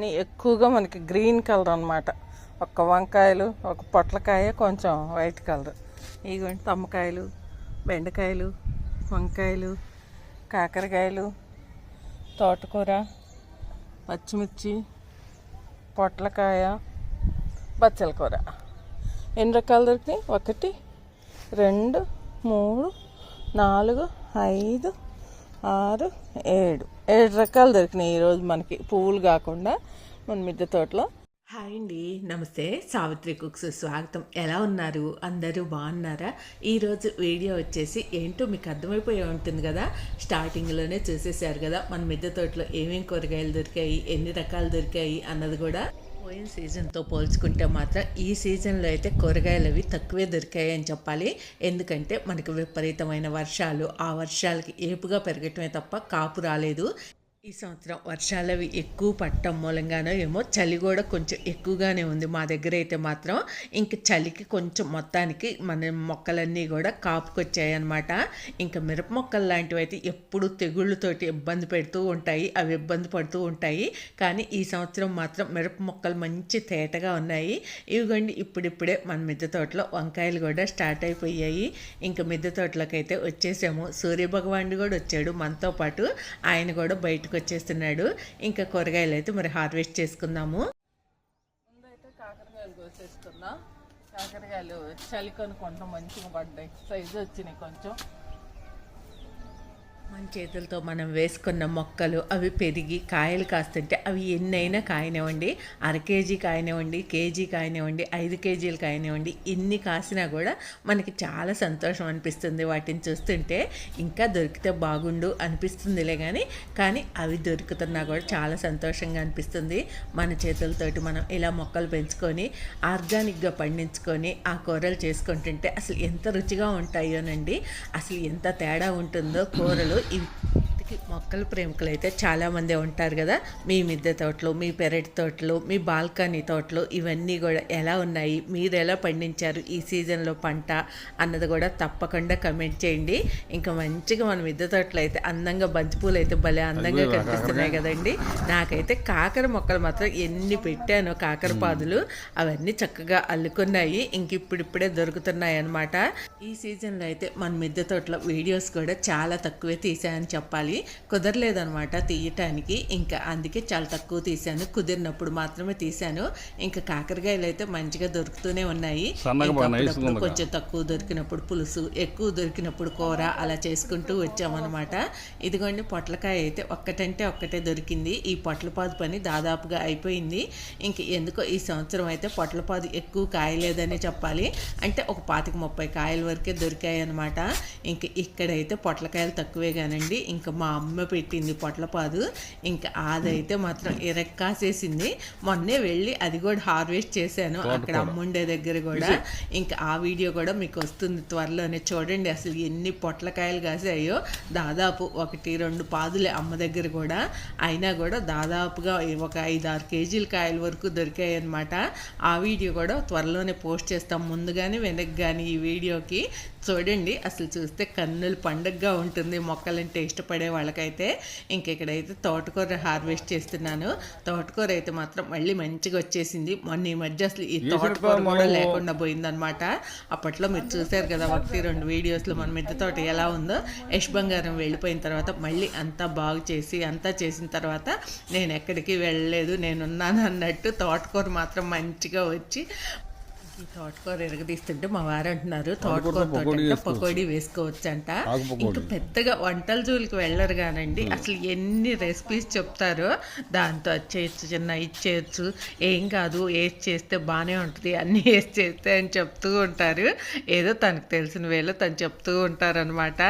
అన్నీ ఎక్కువగా మనకి గ్రీన్ కలర్ అన్నమాట. ఒక వంకాయలు ఒక పొట్లకాయ కొంచెం వైట్ కలర్. ఇదిగోండి తమ్మకాయలు బెండకాయలు వంకాయలు కాకరకాయలు తోటకూర పచ్చిమిర్చి పొట్లకాయ బచ్చల కూర. ఎన్ని రకాలు దొరికినాయి? ఒకటి రెండు మూడు నాలుగు ఐదు ఆరు ఏడు. ఏడు రకాలు దొరికినాయి ఈరోజు మనకి పువ్వులు కాకుండా మన మిద్దె తోటలో. హాయ్ అండి. నమస్తే. సావిత్రి కుక్స్ స్వాగతం. ఎలా ఉన్నారు? అందరూ బాగున్నారా? ఈరోజు వీడియో వచ్చేసి ఏంటో మీకు అర్థమైపోయి ఉంటుంది కదా. స్టార్టింగ్లోనే చూసేసారు కదా. మన మిద్దె తోటలో ఏమేమి కూరగాయలు దొరికాయి? ఎన్ని రకాలు దొరికాయి? అన్నది కూడా. పోయిన సీజన్తో పోల్చుకుంటే మాత్రం ఈ సీజన్లో అయితే కూరగాయలు అవి తక్కువే దొరికాయని అని చెప్పాలి. ఎందుకంటే మనకి విపరీతమైన వర్షాలు ఆ వర్షాలకి ఏపుగా పెరగటమే తప్ప కాపు రాలేదు. ఈ సంవత్సరం వర్షాలు అవి ఎక్కువ పట్టడం మూలంగానో ఏమో చలి కూడా కొంచెం ఎక్కువగానే ఉంది. మా దగ్గర అయితే మాత్రం ఇంక చలికి కొంచెం మొత్తానికి మన మొక్కలన్నీ కూడా కాపుకొచ్చాయన్నమాట. ఇంకా మిరప మొక్కలు లాంటివి అయితే ఎప్పుడు తెగుళ్ళతోటి ఇబ్బంది పెడుతూ ఉంటాయి. అవి ఇబ్బంది పడుతూ ఉంటాయి. కానీ ఈ సంవత్సరం మాత్రం మిరప మొక్కలు మంచి తేటగా ఉన్నాయి. ఇవిగోండి ఇప్పుడిప్పుడే మన మిద్దె తోటలో వంకాయలు కూడా స్టార్ట్ అయిపోయాయి. ఇంకా మిద్దె తోటలోకి అయితే వచ్చేసాము. సూర్యభగవానుడు కూడా వచ్చాడు మనతో పాటు. ఆయన కూడా బయట ఇంటికి వచ్చేస్తున్నాడు ఇంకా కూరగాయలు అయితే మరి హార్వెస్ట్ చేసుకుందాము. ముందైతే కాకరకాయలు కోసేస్తున్నా కాకరకాయలు చలి కొంచెం మంచిగా పడ్డాయి. సైజు వచ్చినాయి కొంచెం. మన చేతులతో మనం వేసుకున్న మొక్కలు అవి పెరిగి కాయలు కాస్తుంటే అవి ఎన్నైనా కాయనివ్వండి. అర కేజీ కాయనివ్వండి కేజీ కాయనివ్వండి ఐదు కేజీలు కాయనివ్వండి ఎన్ని కాసినా కూడా మనకి చాలా సంతోషం అనిపిస్తుంది వాటిని చూస్తుంటే. ఇంకా దొరికితే బాగుండు అనిపిస్తుందిలే కానీ కానీ అవి దొరుకుతున్నా కూడా చాలా సంతోషంగా అనిపిస్తుంది. మన చేతులతోటి మనం ఇలా మొక్కలు పెంచుకొని ఆర్గానిక్గా పండించుకొని ఆ కూరలు చేసుకుంటుంటే అసలు ఎంత రుచిగా ఉంటాయోనండి. అసలు ఎంత తేడా ఉంటుందో కూరలు ఇవి మొక్కల ప్రేమికులు అయితే చాలామంది ఉంటారు కదా. మీ మిద్దె తోటలు మీ పెరటి తోటలు మీ బాల్కనీ తోటలు ఇవన్నీ కూడా ఎలా ఉన్నాయి? మీరు ఎలా పండించారు? ఈ సీజన్లో పంట అన్నది కూడా తప్పకుండా కమెంట్ చేయండి. ఇంకా మంచిగా మన మిద్దె తోటలో అయితే అందంగా బంతిపూలు అయితే భలే అందంగా కనిపిస్తున్నాయి కదండి. నాకైతే కాకర మొక్కలు మాత్రం ఎన్ని పెట్టానో కాకర పాదులు అవన్నీ చక్కగా అల్లుకున్నాయి. ఇంక ఇప్పుడిప్పుడే దొరుకుతున్నాయి అన్నమాట. ఈ సీజన్లో అయితే మన మిద్దె తోటలో వీడియోస్ కూడా చాలా తక్కువే తీసాయని చెప్పాలి. కుదరలేదనమాట తీయటానికి. ఇంకా అందుకే చాలా తక్కువ తీశాను. కుదిరినప్పుడు మాత్రమే తీశాను. ఇంకా కాకరకాయలు అయితే మంచిగా దొరుకుతూనే ఉన్నాయి. కొంచెం తక్కువ దొరికినప్పుడు పులుసు ఎక్కువ దొరికినప్పుడు కూర అలా చేసుకుంటూ వచ్చామన్నమాట. ఇదిగోండి పొట్లకాయ అయితే ఒక్కటంటే ఒక్కటే దొరికింది. ఈ పొట్లపాదు పని దాదాపుగా అయిపోయింది. ఇంక ఎందుకో ఈ సంవత్సరం అయితే పొట్లపాదు ఎక్కువ కాయలేదనే చెప్పాలి. అంటే ఒక పాతిక ముప్పై కాయల వరకే దొరికాయి అనమాట ఇంక ఇక్కడైతే పొట్లకాయలు తక్కువే కానండి. ఇంకా మా అమ్మ పెట్టింది పొట్లపాదు. ఇంకా అదైతే మాత్రం ఇరక్కాసేసింది. మొన్నే వెళ్ళి అది కూడా హార్వెస్ట్ చేశాను. అక్కడ అమ్ముండే దగ్గర కూడా. ఇంకా ఆ వీడియో కూడా మీకు వస్తుంది త్వరలోనే. చూడండి అసలు ఎన్ని పొట్లకాయలు కాసాయో. దాదాపు ఒకటి రెండు పాదులే అమ్మ దగ్గర కూడా. అయినా కూడా దాదాపుగా ఒక ఐదు ఆరు కేజీల కాయల వరకు దొరికాయి అనమాట ఆ వీడియో కూడా త్వరలోనే పోస్ట్ చేస్తాం. ముందు కానీ వెనక్కి కానీ ఈ వీడియోకి చూడండి అసలు చూస్తే కన్నులు పండగగా ఉంటుంది. మొక్కలంటే ఇష్టపడే వాళ్ళకైతే ఇంక ఇక్కడైతే తోటకూర హార్వెస్ట్ చేస్తున్నాను. తోటకూర అయితే మాత్రం మళ్ళీ మంచిగా వచ్చేసింది. మొన్న ఈ మధ్య అసలు ఈ తోటకూర కూడా లేకుండా పోయిందనమాట అప్పట్లో మీరు చూశారు కదా ఒకటి రెండు వీడియోస్లో మన మిద్దె తోట ఎలా ఉందో. యష్ బంగారం వెళ్ళిపోయిన తర్వాత మళ్ళీ అంతా బాగు చేసి అంతా చేసిన తర్వాత నేను ఎక్కడికి వెళ్ళలేదు నేనున్నాను అన్నట్టు తోటకూర మాత్రం మంచిగా వచ్చి ఈ తోటకూర ఎరగదీస్తుంటే మా వారు అంటున్నారు తోటకూర పకోడీ తోట పకోడీ వేసుకోవచ్చు అంట ఆకు పకోడీ. ఇంకా పెద్దగా వంటల జోలికి వెళ్ళరు కానండి. అసలు ఎన్ని రెసిపీస్ చెప్తారో దాంతో అది చేయొచ్చు చిన్న ఇది చేయొచ్చు. ఏం కాదు ఏది చేస్తే బాగానే ఉంటుంది అన్నీ వేసి చేస్తే అని చెప్తూ ఉంటారు. ఏదో తనకు తెలిసిన వేలో తను చెప్తూ ఉంటారనమాట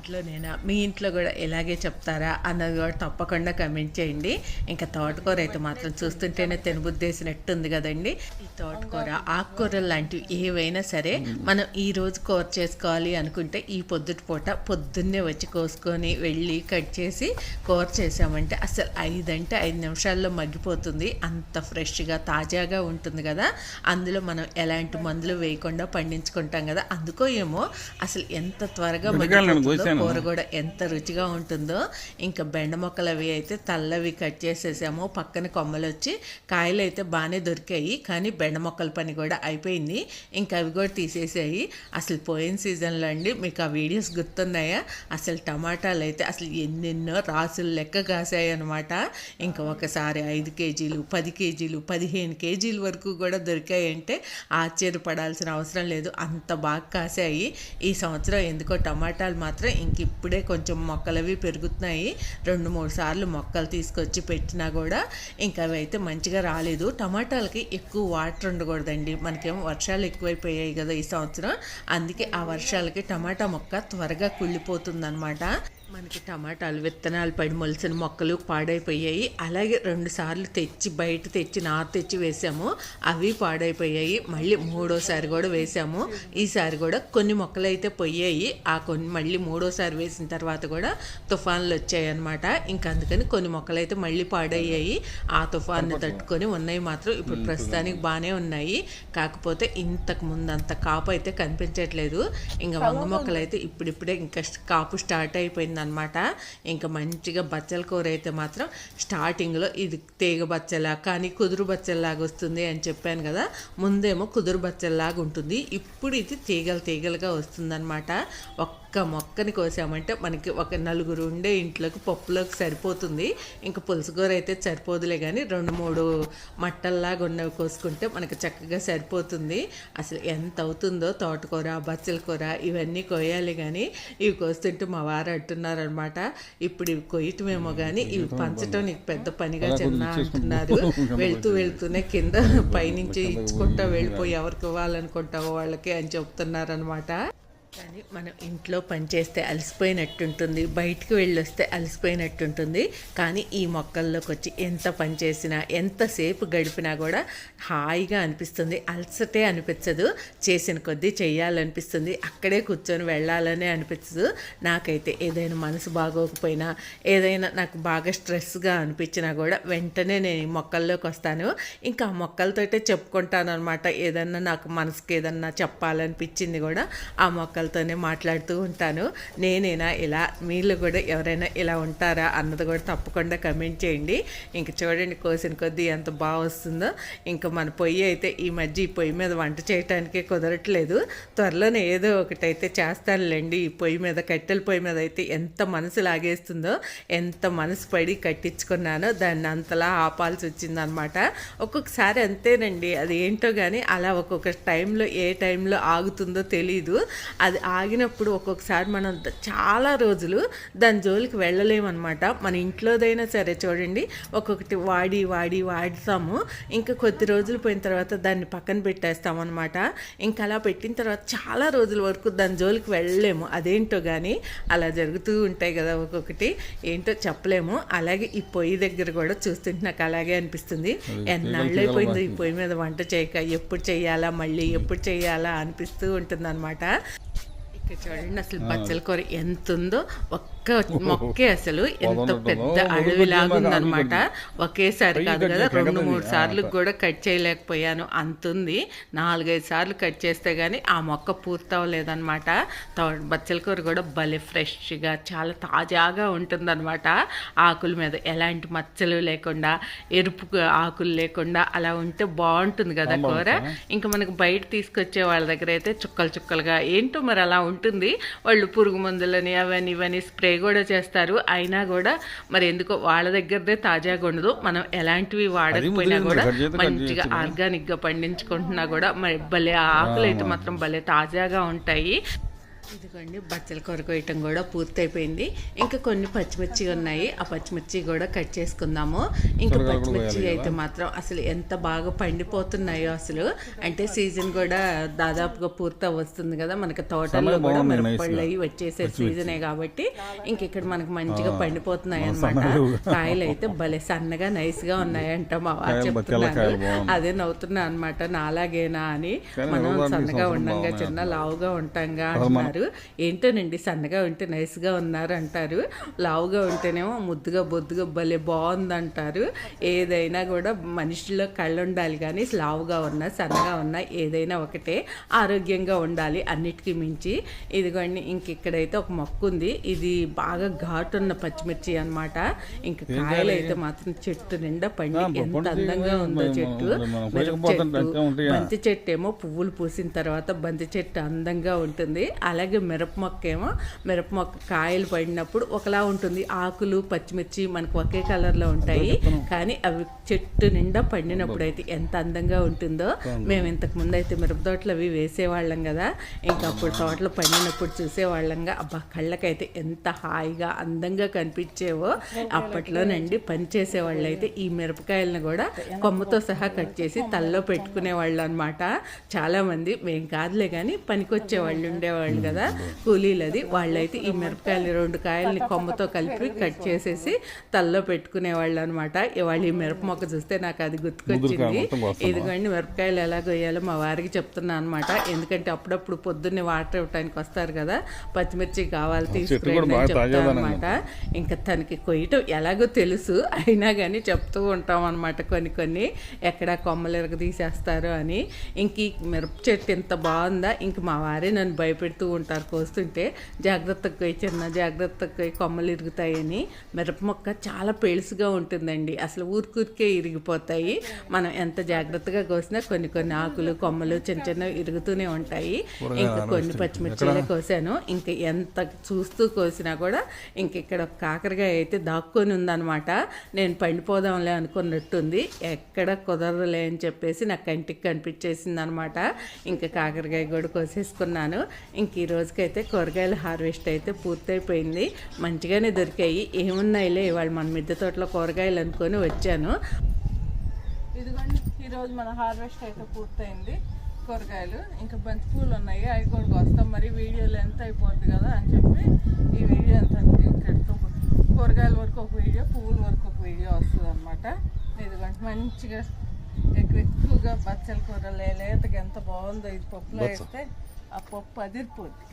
ఇంట్లోనేనా మీ ఇంట్లో కూడా ఇలాగే చెప్తారా? అన్నది కూడా తప్పకుండా కమెంట్ చేయండి. ఇంకా తోటకూర అయితే మాత్రం చూస్తుంటేనే తినబుద్దేసినట్టుంది కదండి. ఈ తోటకూర ఆకుకూరలు లాంటివి ఏవైనా సరే మనం ఈ రోజు కూర చేసుకోవాలి అనుకుంటే ఈ పొద్దుటి పూట పొద్దున్నే వచ్చి కోసుకొని వెళ్ళి కట్ చేసి కూర చేసామంటే అసలు ఐదు అంటే ఐదు నిమిషాల్లో మగ్గిపోతుంది. అంత ఫ్రెష్గా తాజాగా ఉంటుంది కదా. అందులో మనం ఎలాంటి మందులు వేయకుండా పండించుకుంటాం కదా. అందుకో ఏమో అసలు ఎంత త్వరగా మగ్గిపోతుందో అంతేనా? కూర కూడా ఎంత రుచిగా ఉంటుందో. ఇంకా బెండ మొక్కలు అవి అయితే తల్లవి కట్ చేసేసాము. పక్కన కొమ్మలు వచ్చి కాయలు అయితే బాగానే దొరికాయి. కానీ బెండ మొక్కల పని కూడా అయిపోయింది. ఇంకా అవి కూడా తీసేసాయి. అసలు పోయిన సీజన్లో అండి మీకు ఆ వీడియోస్ గుర్తున్నాయా? అసలు టమాటాలు అయితే అసలు ఎన్నెన్నో రాసులు లెక్క కాసాయి అనమాట ఇంకా ఒకసారి ఐదు కేజీలు పది కేజీలు పదిహేను కేజీల వరకు కూడా దొరికాయంటే ఆశ్చర్యపడాల్సిన అవసరం లేదు. అంత బాగా కాసాయి. ఈ సంవత్సరం ఎందుకో టమాటాలు మాత్రం ఇంక ఇప్పుడే కొంచెం మొక్కలవి పెరుగుతున్నాయి. రెండు మూడు సార్లు మొక్కలు తీసుకొచ్చి పెట్టినా కూడా ఇంకా అవి అయితే మంచిగా రాలేదు. టమాటాలకి ఎక్కువ వాటర్ ఉండకూడదండి. మనకేమో వర్షాలు ఎక్కువైపోయాయి కదా ఈ సంవత్సరం. అందుకే ఆ వర్షాలకి టమాటా మొక్క త్వరగా కుళ్ళిపోతుందన్నమాట. మనకి టమాటాలు విత్తనాలు పడి మొలిసిన మొక్కలు పాడైపోయాయి. అలాగే రెండు సార్లు తెచ్చి బయట తెచ్చి నారు తెచ్చి వేసాము. అవి పాడైపోయాయి. మళ్ళీ మూడోసారి కూడా వేసాము. ఈసారి కూడా కొన్ని మొక్కలు అయితే పోయాయి. ఆ కొన్ని మళ్ళీ మూడోసారి వేసిన తర్వాత కూడా తుఫాన్లు వచ్చాయి అనమాట ఇంకా అందుకని కొన్ని మొక్కలు అయితే మళ్ళీ పాడయ్యాయి. ఆ తుఫాన్ని తట్టుకొని ఉన్నాయి మాత్రం ఇప్పుడు ప్రస్తుతానికి బాగానే ఉన్నాయి. కాకపోతే ఇంతకు ముందు అంత కాపు అయితే కనిపించట్లేదు. ఇంకా వంగ మొక్కలు అయితే ఇప్పుడిప్పుడే ఇంకా కాపు స్టార్ట్ అయిపోయింది అనమాట ఇంకా మంచిగా బచ్చల కూర అయితే మాత్రం స్టార్టింగ్లో ఇది తీగ బచ్చలా కానీ కుదురు బచ్చల్లాగా వస్తుంది అని చెప్పాను కదా ముందేమో కుదురు బచ్చల్లాగా ఉంటుంది. ఇప్పుడు ఇది తీగలు తీగలుగా వస్తుందన్నమాట. ఒక్క మొక్కని కోసామంటే మనకి ఒక నలుగురు ఉండే ఇంట్లోకి పప్పులోకి సరిపోతుంది. ఇంకా పులుసు కూర అయితే సరిపోదులే కానీ రెండు మూడు మట్టల్లాగా ఉన్నవి కోసుకుంటే మనకి చక్కగా సరిపోతుంది. అసలు ఎంత అవుతుందో తోటకూర బచ్చల కూర ఇవన్నీ కోయాలి కానీ ఇవి కోస్తుంటే మా వారు అంటున్నారనమాట ఇప్పుడు ఇవి కొయ్యటమేమో కానీ ఇవి పంచటం నీకు పెద్ద పనిగా చిన్న అంటున్నారు. వెళ్తూ వెళ్తూనే కింద పైనుంచి ఇచ్చుకుంటా వెళ్ళిపోయి ఎవరికి ఇవ్వాలనుకుంటావో వాళ్ళకి అని చెప్తున్నారనమాట కానీ మనం ఇంట్లో పని చేస్తే అలసిపోయినట్టుంటుంది బయటికి వెళ్ళొస్తే అలసిపోయినట్టుంటుంది కానీ ఈ మొక్కల్లోకి వచ్చి ఎంత పని చేసినా ఎంతసేపు గడిపినా కూడా హాయిగా అనిపిస్తుంది. అలసటే అనిపించదు. చేసిన కొద్దీ చేయాలనిపిస్తుంది అక్కడే కూర్చొని వెళ్ళాలనే అనిపించదు. నాకైతే ఏదైనా మనసు బాగోకపోయినా ఏదైనా నాకు బాగా స్ట్రెస్గా అనిపించినా కూడా వెంటనే నేను ఈ మొక్కల్లోకి వస్తాను. ఇంకా ఆ మొక్కలతోటే చెప్పుకుంటాను అనమాట ఏదన్నా నాకు మనసుకి ఏదన్నా చెప్పాలనిపించింది కూడా ఆ మొక్క మొక్కలతోనే మాట్లాడుతూ ఉంటాను. నేనేనా ఇలా మీరు కూడా ఎవరైనా ఇలా ఉంటారా అన్నది కూడా తప్పకుండా కమెంట్ చేయండి. ఇంక చూడండి కోసిన కొద్దీ ఎంత బాగా వస్తుందో. ఇంకా మన పొయ్యి అయితే ఈ మధ్య ఈ పొయ్యి మీద వంట చేయటానికే కుదరట్లేదు. త్వరలోనే ఏదో ఒకటైతే చేస్తానులేండి. ఈ పొయ్యి మీద కట్టెల పొయ్యి మీద అయితే ఎంత మనసు లాగేస్తుందో ఎంత మనసు పడి కట్టించుకున్నానో దాన్ని అంతలా ఆపాల్సి వచ్చిందనమాట. ఒక్కొక్కసారి అంతేనండి. అది ఏంటో కానీ అలా ఒక్కొక్క టైంలో ఏ టైంలో ఆగుతుందో తెలీదు. అది ఆగినప్పుడు ఒక్కొక్కసారి మనం చాలా రోజులు దాని జోలికి వెళ్ళలేమన్నమాట. మన ఇంట్లోదైనా సరే చూడండి ఒక్కొక్కటి వాడి వాడి వాడతాము. ఇంకా కొద్ది రోజులు పోయిన తర్వాత దాన్ని పక్కన పెట్టేస్తాం అనమాట ఇంకా అలా పెట్టిన తర్వాత చాలా రోజుల వరకు దాని జోలికి వెళ్ళలేము. అదేంటో కానీ అలా జరుగుతూ ఉంటాయి కదా ఒక్కొక్కటి. ఏంటో చెప్పలేము. అలాగే ఈ పొయ్యి దగ్గర కూడా చూస్తుంటే నాకు అలాగే అనిపిస్తుంది. ఎన్నాళ్ళు అయిపోయింది ఈ పొయ్యి మీద వంట చేయక ఎప్పుడు చేయాలా మళ్ళీ ఎప్పుడు చేయాలా అనిపిస్తూ ఉంటుంది చూడండి. అసలు బచ్చల కూర ఎంత ఉందో ఒక్క మొక్కే అసలు. ఎంత పెద్ద అడవిలాగా ఉందన్నమాట ఒకేసారి కాదు కదా రెండు మూడు సార్లు కూడా కట్ చేయలేకపోయాను. అంత ఉంది నాలుగైదు సార్లు కట్ చేస్తే గానీ ఆ మొక్క పూర్తి అవ్వలేదన్నమాట తో- బచ్చల కూర కూడా భలే ఫ్రెష్గా చాలా తాజాగా ఉంటుందన్నమాట. ఆకుల మీద ఎలాంటి మచ్చలు లేకుండా ఎరుపు ఆకులు లేకుండా అలా ఉంటే బాగుంటుంది కదా కూర. ఇంకా మనకు బయట తీసుకొచ్చే వాళ్ళ దగ్గర అయితే చుక్కలు చుక్కలుగా ఏంటో మరి అలా ఉంటుంది వాళ్ళు పురుగు మందులని అవని ఇవని స్ప్రే కూడా చేస్తారు. అయినా కూడా మరి ఎందుకో వాళ్ళ దగ్గరదే తాజాగా ఉండదు. మనం ఎలాంటివి వాడకపోయినా కూడా మంచిగా చేయొచ్చు. ఆర్గానిక్గా పండించుకుంటున్నా కూడా మరి భలే ఆకులు అయితే మాత్రం భలే తాజాగా ఉంటాయి. ఇదిగోండి బచ్చల కూర కొయ్యటం కూడా పూర్తయిపోయింది. ఇంకా కొన్ని పచ్చిమిర్చి ఉన్నాయి. ఆ పచ్చిమిర్చి కూడా కట్ చేసుకుందాము. ఇంకా పచ్చిమిర్చి అయితే మాత్రం అసలు ఎంత బాగా పండిపోతున్నాయో అసలు. అంటే సీజన్ కూడా దాదాపుగా పూర్తి వస్తుంది కదా. మనకి తోటల్లో సన్నగా కూడా మిరపళ్ళు. అవి వచ్చేసే సీజనే కాబట్టి ఇంక ఇక్కడ మనకి మంచిగా పండిపోతున్నాయి అనమాట. కాయలు అయితే భలే సన్నగా నైస్గా ఉన్నాయంట మా వారు బాగున్నాయి. అదే నవ్వుతున్నా అనమాట నాలాగేనా అని. మనం సన్నగా ఉండంగా చిన్న లావుగా ఉంటాంగా అసలు అంటున్నారు ఏంటోనండి సన్నగా ఉంటే నైస్గా ఉన్నారు అంటారు లావుగా ఉంటేనేమో ముద్దుగా బొద్దుగా భలే బాగుంది అంటారు ఏదైనా కూడా మనిషిలో కళ్ళు ఉండాలి కానీ లావుగా ఉన్నా సన్నగా ఉన్నా ఏదైనా ఒకటే ఆరోగ్యంగా ఉండాలి అన్నిటికీ మించి. ఇదిగోండి ఇంక ఇక్కడైతే ఒక మొక్క ఉంది. ఇది బాగా ఘాటు ఉన్న పచ్చిమిర్చి అన్నమాట. ఇంక కాయలు అయితే మాత్రం చెట్టు నిండా పండి ఎంత అందంగా ఉందో చెట్టు. బంతి చెట్టు ఏమో పువ్వులు పూసిన తర్వాత బంతి చెట్టు అందంగా ఉంటుంది. అలాగే మిరప మొక్క ఏమో మిరప మొక్క కాయలు పడినప్పుడు ఒకలా ఉంటుంది. ఆకులు పచ్చిమిర్చి మనకు ఒకే కలర్లో ఉంటాయి. కానీ అవి చెట్టు నిండా పండినప్పుడు అయితే ఎంత అందంగా ఉంటుందో. మేము ఇంతకు ముందు అయితే మిరప తోటలు అవి వేసేవాళ్ళం కదా. ఇంకా అప్పుడు తోటలు పండినప్పుడు చూసేవాళ్ళంగా అబ్బా కళ్ళకైతే ఎంత హాయిగా అందంగా కనిపించేవో అప్పట్లోనండి పని చేసేవాళ్ళు అయితే ఈ మిరపకాయలను కూడా కొమ్మతో సహా కట్ చేసి తల్లో పెట్టుకునే వాళ్ళు అనమాట చాలా మంది మేం కాదులే కానీ పనికొచ్చే వాళ్ళు ఉండేవాళ్ళు కదా? కూలీలది వాళ్ళైతే ఈ మిరపకాయలు రెండు కాయల్ని కొమ్మతో కలిపి కట్ చేసేసి తల్లో పెట్టుకునే వాళ్ళు అనమాట ఇవాళ ఈ మిరప మొక్క చూస్తే నాకు అది గుర్తుకొచ్చింది. ఇదిగోండి మిరపకాయలు ఎలా కొయ్యాలో మా వారికి చెప్తున్నాను అనమాట. ఎందుకంటే అప్పుడప్పుడు పొద్దున్నే వాటర్ ఇవ్వడానికి వస్తారు కదా? పచ్చిమిర్చి కావాలి తీసుకురండి చెప్తాను అనమాట. ఇంకా తనకి కొయ్యటం ఎలాగో తెలుసు. అయినా కానీ చెప్తూ ఉంటాం అనమాట కొన్ని కొన్ని. ఎక్కడ కొమ్మలు ఎరగ తీసేస్తారు అని. ఇంక ఈ మిరప చెట్టు ఎంత బాగుందా? ఇంక మా వారే నన్ను భయపెడుతూ ఉంటారు కోస్తుంటే జాగ్రత్తగా కొయ్యి చిన్న జాగ్రత్తగా కొయ్యి కొమ్మలు ఇరుగుతాయని మిరప మొక్క చాలా పెళుసుగా ఉంటుందండి. అసలు ఊరికూరికే ఇరిగిపోతాయి. మనం ఎంత జాగ్రత్తగా కోసినా కొన్ని కొన్ని ఆకులు కొమ్మలు చిన్న చిన్న ఇరుగుతూనే ఉంటాయి. ఇంకా కొన్ని పచ్చిమిర్చిలే కోసాను. ఇంకా ఎంత చూస్తూ కోసినా కూడా ఇంక ఇక్కడ ఒక కాకరకాయ అయితే దాక్కొని ఉందన్నమాట. నేను పండిపోదాంలే అనుకున్నట్టుంది. ఎక్కడ కుదరదులే అని చెప్పేసి నా కంటికి కనిపించేసింది అనమాట ఇంకా కాకరకాయ కూడా కోసేసుకున్నాను. ఇంక రోజుకైతే కూరగాయల హార్వెస్ట్ అయితే పూర్తయిపోయింది. మంచిగానే దొరికాయి. ఏమున్నాయిలే ఇవాళ మన మిద్దె తోటలో కూరగాయలు అనుకొని వచ్చాను. ఇదిగోండి ఈరోజు మన హార్వెస్ట్ అయితే పూర్తయింది. కూరగాయలు ఇంకా బంతి పూలు ఉన్నాయి. అవి కూడా వస్తాం మరి వీడియో లెంత్ అయిపోద్ది కదా అని చెప్పి ఈ వీడియో అంతా ఇక్కడితో కూరగాయల వరకు ఒక వీడియో పువ్వుల వరకు ఒక వీడియో వస్తుంది అనమాట ఇదిగోండి మంచిగా ఎక్కువ ఎక్కువగా బచ్చల కూర లేతగా ఎంత బాగుందో ఇది పప్పులో వేస్తే ఆ పప్పు అదిరిపోద్ది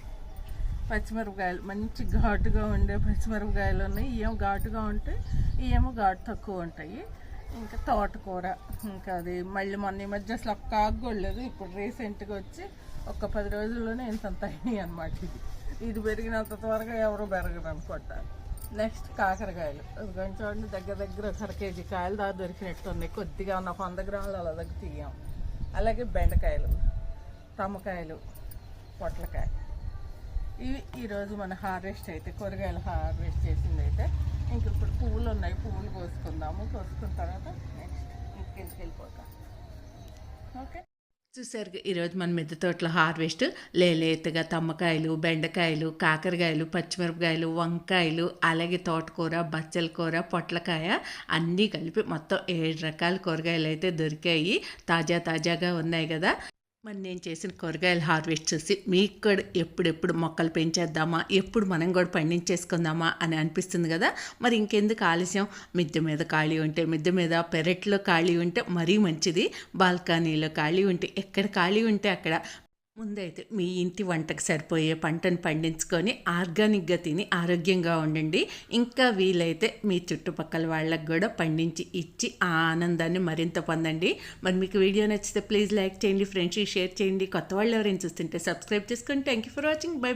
పచ్చిమిరపకాయలు మంచి ఘాటుగా ఉండే పచ్చిమిరపకాయలు ఉన్నాయి. ఏమో ఘాటుగా ఉంటాయి ఏమో ఘాటు తక్కువ ఉంటాయి. ఇంకా తోటకూర ఇంకా అది మళ్ళీ మొన్న ఈ మధ్య అసలు ఒక్క ఆకు కూడా లేదు. ఇప్పుడు రీసెంట్గా వచ్చి ఒక పది రోజుల్లోనే ఇంతంత అయినాయి అనమాట ఇది ఇది పెరిగినంత త్వరగా ఎవరు పెరగరు అనుకుంటా. నెక్స్ట్ కాకరకాయలు. అది కొంచెం దగ్గర దగ్గర ఒక కేజీ కాయలు దాకా దొరికినట్టు ఉన్నాయి. కొద్దిగా ఉన్న వంద గ్రాములు అలా దగ్గర తీయం. అలాగే బెండకాయలు తమకాయలు పొట్లకాయ. ఇవి ఈరోజు మన హార్వెస్ట్ అయితే కూరగాయలు హార్వెస్ట్ చేసింది అయితే ఇంక ఇప్పుడు పువ్వులు ఉన్నాయి పువ్వులు కోసుకుందాము. కోసుకున్న తర్వాత నెక్స్ట్ ఇంటికి వెళ్ళిపోతాం. ఓకే? చూసారు ఈరోజు మన మిద్దె తోటలో హార్వెస్ట్. లేలేతగా తమ్మకాయలు బెండకాయలు కాకరకాయలు పచ్చిమిరపకాయలు వంకాయలు అలాగే తోటకూర బచ్చల కూర పొట్లకాయ అన్నీ కలిపి మొత్తం ఏడు రకాల కూరగాయలు అయితే దొరికాయి. తాజా తాజాగా ఉన్నాయి కదా. మరి నేను చేసిన కూరగాయల హార్వెస్ట్ చూసి మీకు కూడా ఎప్పుడెప్పుడు మొక్కలు పెంచేద్దామా? ఎప్పుడు మనం కూడా పండించేసుకుందామా? అని అనిపిస్తుంది కదా? మరి ఇంకెందుకు ఆలస్యం? మిద్దె మీద ఖాళీ ఉంటే మిద్దె మీద పెరట్లో ఖాళీ ఉంటే మరీ మంచిది. బాల్కనీలో ఖాళీ ఉంటే ఎక్కడ ఖాళీ ఉంటే అక్కడ. ముందైతే మీ ఇంటి వంటకు సరిపోయే పంటను పండించుకొని ఆర్గానిక్గా తిని ఆరోగ్యంగా ఉండండి. ఇంకా వీలైతే మీ చుట్టుపక్కల వాళ్ళకు కూడా పండించి ఇచ్చి ఆ ఆనందాన్ని మరింత పొందండి. మరి మీకు వీడియో నచ్చితే ప్లీజ్ లైక్ చేయండి ఫ్రెండ్స్కి షేర్ చేయండి. కొత్త వాళ్ళు ఎవరైనా చూస్తుంటే సబ్స్క్రైబ్ చేసుకోండి thank you for watching. Bye